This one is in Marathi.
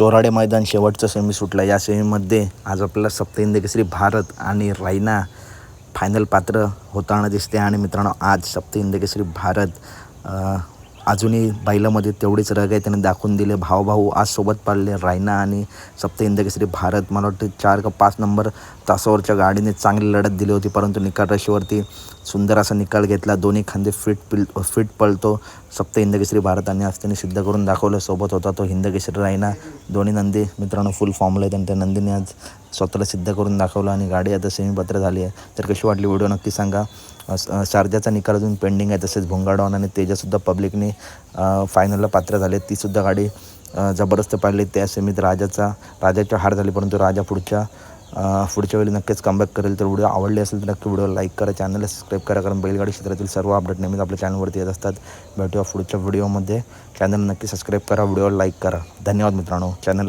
चोराडे मैदान शेवटचं सेमी सुटलं. या सेमीमध्ये आज आपल्याला सप्तहिंद केसरी भारत आणि रायना फायनल पात्र होताना दिसते. आणि मित्रांनो आज सप्तहिंद केसरी भारत अजूनही बैलामध्ये तेवढीच रग आहे. त्याने दाखवून दिले. भाऊ आज सोबत पाळले. रायना आणि सप्त इंदकेसरी भारत. मला वाटतं चार का पाच नंबर तासावरच्या गाडीने चांगली लढत दिली होती. परंतु निकाल सुंदर असा निकाल घेतला. दोन्ही खांदे फिट पिल फिट पळतो. सप्त हिंद भारत आणि आज त्यांनी सिद्ध करून दाखवलं. सोबत होता तो हिंदकेसरी रायना. दोन्ही नंदी मित्रांनो फुल फॉर्मला आहेत आणि त्या नंदीने आज स्वतःला सिद्ध करून दाखवलं आणि गाडी आता सेमीपत्र झाली आहे. तर कशी वाटली व्हिडिओ नक्की सांगा. स- शारजाचा निकाल अजून पेंडिंग आहे तसेच भोंगाडॉन आणि तेजासुद्धा पब्लिकने फायनलला पात्र झाले. तीसुद्धा गाडी जबरदस्त पाहिली त्या सेमीत राजाचा राजाच्या हार झाली परंतु राजा पुढच्या पुढच्या वेळी नक्कीच कमबॅक करेल. तर व्हिडिओ आवडले असेल तर नक्की व्हिडिओ लाईक करा चॅनलला सबस्क्राईब करा कारण बैलगाडी क्षेत्रातील सर्व अपडेट नेहमीच आपल्या चॅनलवरती येत असतात. भेटूया पुढच्या व्हिडिओमध्ये चॅनल नक्की सबस्क्राईब करा व्हिडिओ लाईक करा. धन्यवाद मित्रांनो. चॅनल